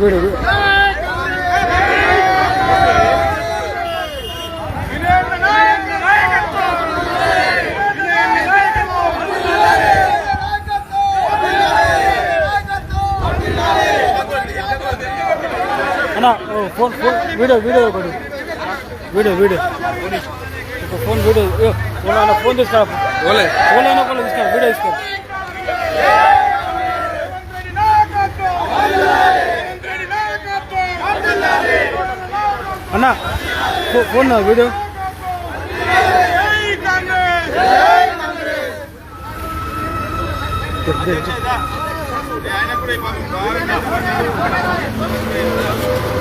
Good phone phone video video ఒకటి. Video video. Phone video. Phone phone తీసుకురా. Phone అయినా phone తీసుకురా video తీసుకురా. అన్న ఫోన్ వీడియో.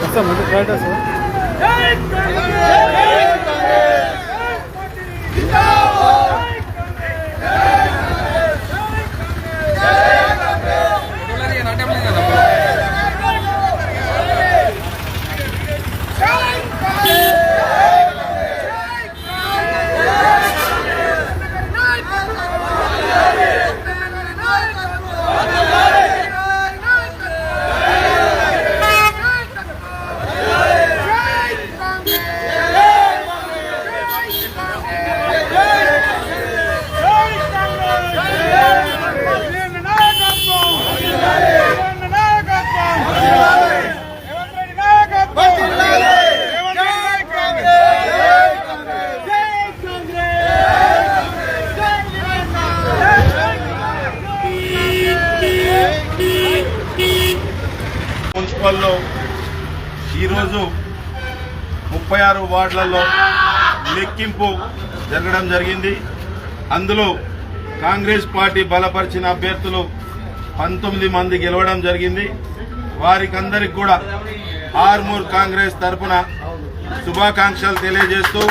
వస్తాం ముందు రైట్ సార్ మున్సిపల్లో ఈరోజు ముప్పై ఆరు వార్డులలో లెక్కింపు జరగడం జరిగింది. అందులో కాంగ్రెస్ పార్టీ బలపరిచిన అభ్యర్థులు పంతొమ్మిది మంది గెలవడం జరిగింది. వారికందరికి కూడా ఆర్మూర్ కాంగ్రెస్ తరపున శుభాకాంక్షలు తెలియజేస్తూ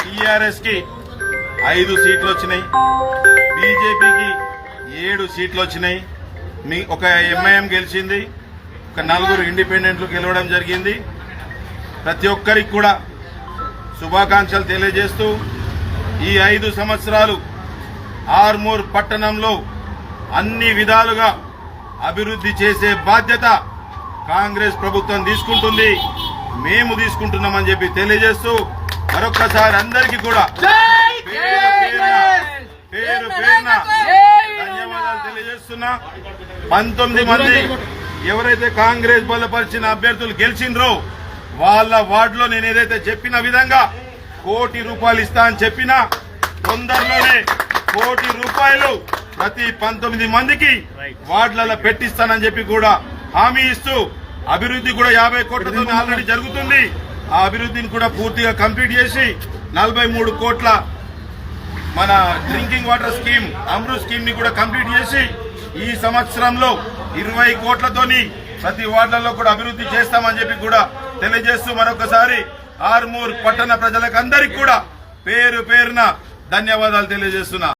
టీఆర్ఎస్కి ఐదు సీట్లు వచ్చినాయి. బీజేపీకి ఏడు సీట్లు వచ్చినాయి. మీ ఒక ఎంఐఎం గెలిచింది ఒక నలుగురు ఇండిపెండెంట్లు గెలవడం జరిగింది. ప్రతి ఒక్కరికి కూడా శుభాకాంక్షలు తెలియజేస్తూ ఈ ఐదు సంవత్సరాలు ఆర్మూర్ పట్టణంలో అన్ని విధాలుగా అభివృద్ధి చేసే బాధ్యత కాంగ్రెస్ ప్రభుత్వం తీసుకుంటుంది. మేము తీసుకుంటున్నామని చెప్పి తెలియజేస్తూ మరొక్కసారి అందరికీ కూడా పేరు పేరున తెలియజేస్తున్నా పంతొమ్మిది మంది ఎవరైతే కాంగ్రెస్ బలపరిచిన అభ్యర్థులు గెలిచిండ్రో వాళ్ళ వార్డులో నేను ఏదైతే చెప్పిన విధంగా కోటి రూపాయలు ఇస్తా అని చెప్పినా తొందరలోనే కోటి రూపాయలు ప్రతి పంతొమ్మిది మందికి వార్డులలో పెట్టిస్తానని చెప్పి కూడా హామీ ఇస్తూ అభివృద్ధి కూడా యాభై కోట్లతో ఆల్రెడీ జరుగుతుంది. ఆ అభివృద్ధిని కూడా పూర్తిగా కంప్లీట్ చేసి నలభై మూడు కోట్ల మన డ్రింకింగ్ వాటర్ స్కీమ్ అమృత్ స్కీమ్ని కూడా కంప్లీట్ చేసి ఈ సంవత్సరంలో ఇరవై కోట్లతోని ప్రతి వార్డులలో కూడా అభివృద్ధి చేస్తామని చెప్పి కూడా తెలియజేస్తూ మరొకసారి ఆర్మూర్ పట్టణ ప్రజలకు కూడా పేరు పేరున ధన్యవాదాలు తెలియజేస్తున్నా.